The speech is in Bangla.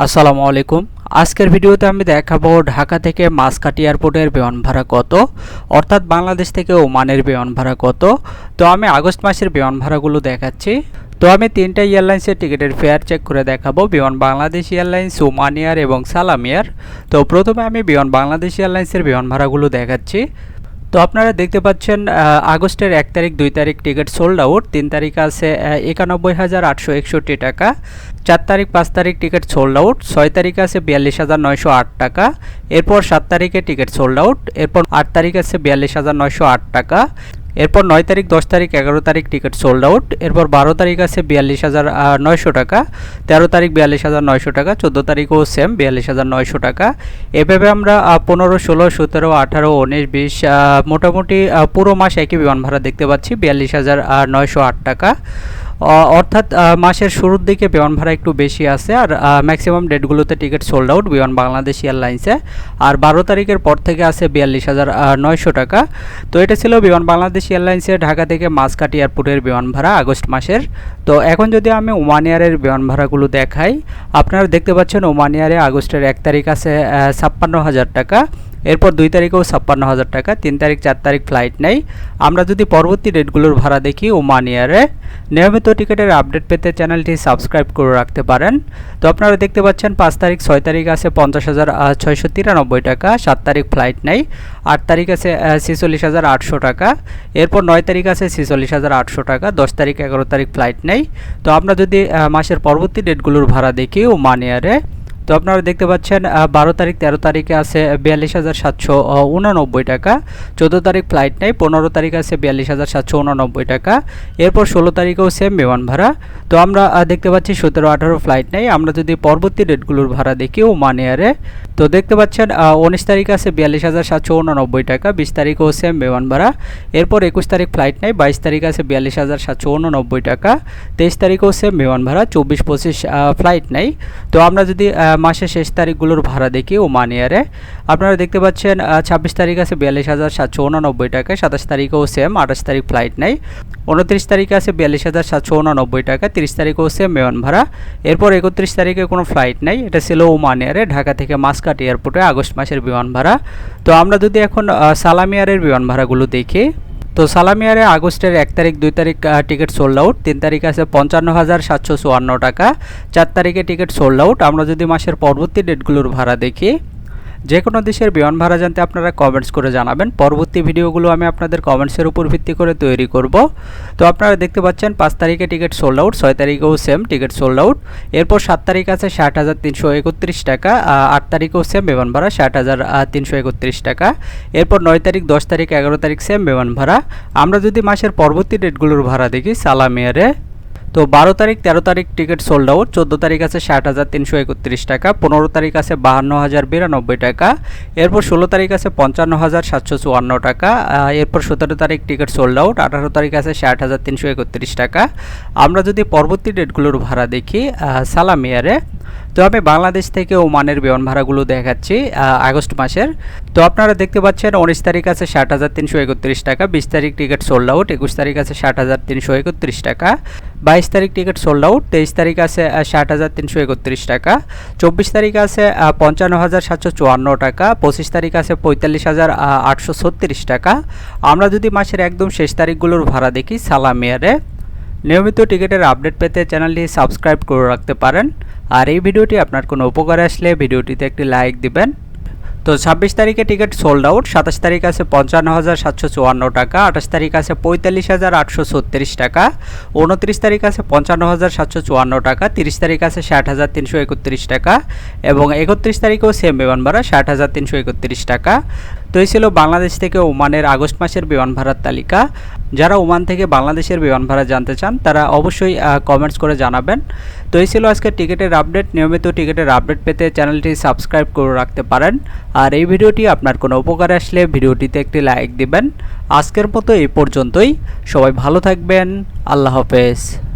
আসসালামু আলাইকুম। আজকের ভিডিওতে আমি দেখাবো ঢাকা থেকে মাসকাট এয়ারপোর্টের বিমান ভাড়া কত, অর্থাৎ বাংলাদেশ থেকে ওমানের বিমান ভাড়া কত। তো আমি আগস্ট মাসের বিমান ভাড়াগুলো দেখাচ্ছি। তো আমি তিনটা এয়ারলাইন্সের টিকিটের ফেয়ার চেক করে দেখাবো, বিমান বাংলাদেশ এয়ারলাইন্স, ওমান এয়ার এবং সালাম এয়ার। তো প্রথমে আমি বিমান বাংলাদেশ এয়ারলাইন্সের বিমান ভাড়াগুলো দেখাচ্ছি। তো আপনারা দেখতে পাচ্ছেন আগস্টের এক তারিখ, দুই তারিখ টিকিট সোল্ড আউট তিন তারিখ আছে একানব্বই হাজার আটশো একষট্টি টাকা, চার তারিখ, পাঁচ তারিখ টিকিট সোল্ড আউট ছয় তারিখ আছে বিয়াল্লিশ হাজার নয়শো আট টাকা, এরপর সাত তারিখে টিকিট সোল্ড আউট এরপর আট তারিখ আছে বিয়াল্লিশ হাজার নয়শো আট টাকা এরপর নয় তারিখ, দশ তারিখ, এগারো তারিখ টিকিট সোল্ড আউট এরপর বারো তারিখ আছে বিয়াল্লিশ হাজার নয়শো টাকা। তেরো তারিখ বিয়াল্লিশ হাজার, নয়শো টাকা। চোদ্দ তারিখও সেম বিয়াল্লিশ হাজার, নয়শো টাকা। এভাবে আমরা পনেরো, ষোলো, সতেরো, আঠারো, উনিশ, বিশ মোটামুটি পুরো মাস একই বিমান ভাড়া দেখতে পাচ্ছি, বিয়াল্লিশ হাজার নয়শো আট টাকা। অর্থাৎ মাসের শুরুর দিকে বিমান ভাড়া একটু বেশি আছে আর maximum ডেটগুলোতে ticket sold out Biman Bangladesh এয়ারলাইন্সে। আর বারো তারিখের পর থেকে আছে বিয়াল্লিশ হাজার নয়শো টাকা। তো এটা ছিল বিমান বাংলাদেশ এয়ারলাইন্সের ঢাকা থেকে মাসকাট এয়ারপোর্টের বিমান ভাড়া আগস্ট মাসের। তো এখন যদি আমি ওমান এয়ারের বিমান ভাড়াগুলো দেখাই, আপনারা দেখতে পাচ্ছেন ওমান এয়ারে আগস্টের এক তারিখ আছে ছাপ্পান্ন হাজার টাকা। এরপর দুই তারিখেও ছাপ্পান্ন হাজার টাকা, তিন তারিখ, চার তারিখ ফ্লাইট নেই। আমরা যদি পরবর্তী ডেটগুলোর ভাড়া দেখি ওমান ইয়ারে নিয়মিত টিকিটের আপডেট পেতে চ্যানেলটি সাবস্ক্রাইব করে রাখতে পারেন। তো আপনারা দেখতে পাচ্ছেন, পাঁচ তারিখ, ছয় তারিখ আছে পঞ্চাশ হাজার ছয়শো তিরানব্বই টাকা, সাত তারিখ ফ্লাইট নেই। আট তারিখ আছে ছেচল্লিশ হাজার আটশো টাকা। এরপর নয় তারিখ আছে, ছেচল্লিশ হাজার আটশো টাকা, দশ তারিখ, এগারো তারিখ ফ্লাইট নেই। তো আমরা যদি মাসের পরবর্তী ডেটগুলোর ভাড়া দেখি ওমান ইয়ারে তো আপনারা দেখতে পাচ্ছেন বারো তারিখ, তেরো তারিখে আছে বিয়াল্লিশ হাজার সাতশো উননব্বই টাকা। চোদ্দ তারিখ ফ্লাইট নেই, পনেরো তারিখ আছে বিয়াল্লিশ হাজার সাতশো উননব্বই টাকা। এরপর ষোলো তারিখেও সেম বিমান ভাড়া। তো আমরা দেখতে পাচ্ছি সতেরো আঠারো ফ্লাইট নেই। আমরা যদি পরবর্তী ডেটগুলোর ভাড়া দেখি ওমান এয়ারে তো দেখতে পাচ্ছেন উনিশ তারিখ আছে বিয়াল্লিশ হাজার সাতশো উননব্বই টাকা, বিশ তারিখেও সেম বিমান ভাড়া। এরপর একুশ তারিখ ফ্লাইট নেই, বাইশ তারিখ আছে বিয়াল্লিশ হাজার সাতশো উননব্বই টাকা। তেইশ তারিখেও সেম বিমান ভাড়া, চব্বিশ পঁচিশ ফ্লাইট নেই। তো আমরা যদি মাসের শেষ তারিখগুলোর ভাড়া দেখি ওমান এয়ারে আপনারা দেখতে পাচ্ছেন ছাব্বিশ তারিখ আছে বিয়াল্লিশ হাজার সাতশো উনানব্বই টাকা, সাতাশ তারিখেও সেম আঠাশ তারিখ ফ্লাইট নেই। উনত্রিশ তারিখে আছে বিয়াল্লিশ হাজার সাতশো উননব্বই টাকা, তিরিশ তারিখেও সেম বিমান ভাড়া। এরপর একত্রিশ তারিখে কোনো ফ্লাইট নেই, এটা ছিল ওমান এয়ারে ঢাকা থেকে মাসকাট এয়ারপোর্টে আগস্ট মাসের বিমান ভাড়া। তো আমরা যদি এখন সালাম এয়ারের বিমান ভাড়াগুলো দেখি তো সালামিয়ারে আগস্টের এক তারিখ, দুই তারিখ টিকিট সোল্ড আউট তিন তারিখ আছে পঞ্চান্ন হাজার সাতশো চুয়ান্ন টাকা। চার তারিখে টিকিট সোল্ড আউট আমরা যদি মাসের পরবর্তী ডেটগুলোর ভাড়া দেখি যে কোনো দেশের বিমান ভাড়া জানতে আপনারা কমেন্টস করে জানাবেন। পরবর্তী ভিডিওগুলো আমি আপনাদের কমেন্টসের উপর ভিত্তি করে তৈরি করব। তো আপনারা দেখতে পাচ্ছেন, পাঁচ তারিখে টিকিট সোল্ড আউট ছয় তারিখেও সেম টিকিট সোল্ড আউট এরপর সাত তারিখ আছে ষাট হাজার তিনশো একত্রিশ টাকা আট তারিখেও সেম বিমান ভাড়া, ষাট হাজার তিনশো একত্রিশ টাকা। এরপর নয় তারিখ, দশ তারিখ, এগারো তারিখ সেম বিমান ভাড়া। আমরা যদি মাসের পরবর্তী ডেটগুলোর ভাড়া দেখি, সালামিয়ারে তো বারো তারিখ তেরো তারিখ টিকিট সোল্ড আউট চোদ্দ তারিখ আছে ষাট হাজার তিনশো একত্রিশ টাকা পনেরো তারিখ আছে বাহান্ন হাজার বিরানব্বই টাকা এরপর ষোলো তারিখ আছে পঞ্চান্ন হাজার সাতশো চুয়ান্ন টাকা এরপর সতেরো তারিখ টিকিট সোল্ড আউট আঠারো তারিখ আছে ষাট হাজার তিনশো একত্রিশ টাকা। আমরা যদি পরবর্তী ডেটগুলোর ভাড়া দেখি আহ, সালামিয়ারে তো আমি বাংলাদেশ থেকে ওমানের বিমান ভাড়াগুলো দেখাচ্ছি আগস্ট মাসের। তো আপনারা দেখতে পাচ্ছেন উনিশ তারিখ আছে ষাট হাজার তিনশো একত্রিশ টাকা বিশ তারিখ টিকিট সোল্ড আউট একুশ তারিখ আছে ষাট হাজার তিনশো একত্রিশ টাকা বাইশ তারিখ টিকিট সোল্ড আউট তেইশ তারিখ আছে ষাট হাজার তিনশো একত্রিশ টাকা, চব্বিশ তারিখ আছে পঞ্চান্ন হাজার সাতশো চুয়ান্ন টাকা, পঁচিশ তারিখ আছে, পঁয়তাল্লিশ হাজার আটশো ছত্রিশ টাকা। আমরা যদি মাসের একদম শেষ তারিখগুলোর ভাড়া দেখি, সালামিয়ারে, নিয়মিত টিকিটের আপডেট পেতে চ্যানেলটি সাবস্ক্রাইব করে রাখতে পারেন। আর এই ভিডিওটি আপনার কোনো উপকারে আসলে ভিডিওটিতে একটি লাইক দিবেন। তো ছাব্বিশ তারিখে টিকিট সোল্ড আউট সাতাশ তারিখ আছে পঞ্চান্ন হাজার সাতশো চুয়ান্ন টাকা, আঠাশ তারিখ আছে পঁয়তাল্লিশ হাজার আটশো ছত্রিশ টাকা উনত্রিশ তারিখ আছে পঞ্চান্ন হাজার সাতশো চুয়ান্ন টাকা, তিরিশ তারিখ আছে ষাট হাজার তিনশো একত্রিশ টাকা এবং একত্রিশ তারিখেও সেম বিমান ভাড়া ষাট হাজার তিনশো একত্রিশ টাকা। তো এই ছিল বাংলাদেশ থেকে ওমানের আগস্ট মাসের বিমান ভাড়ার তালিকা। যারা ওমান থেকে বাংলাদেশের বিমান ভাড়া জানতে চান, তারা অবশ্যই কমেন্টস করে জানাবেন। তো এই ছিল আজকে টিকিটের আপডেট নিয়মিত টিকিটের আপডেট পেতে চ্যানেলটি সাবস্ক্রাইব করে রাখতে পারেন। আর এই ভিডিওটি আপনার কোনো উপকারে আসলে ভিডিওটিতে একটি লাইক দিবেন। আজকের মতো এই পর্যন্তই। সবাই ভালো থাকবেন। আল্লাহ হাফেজ।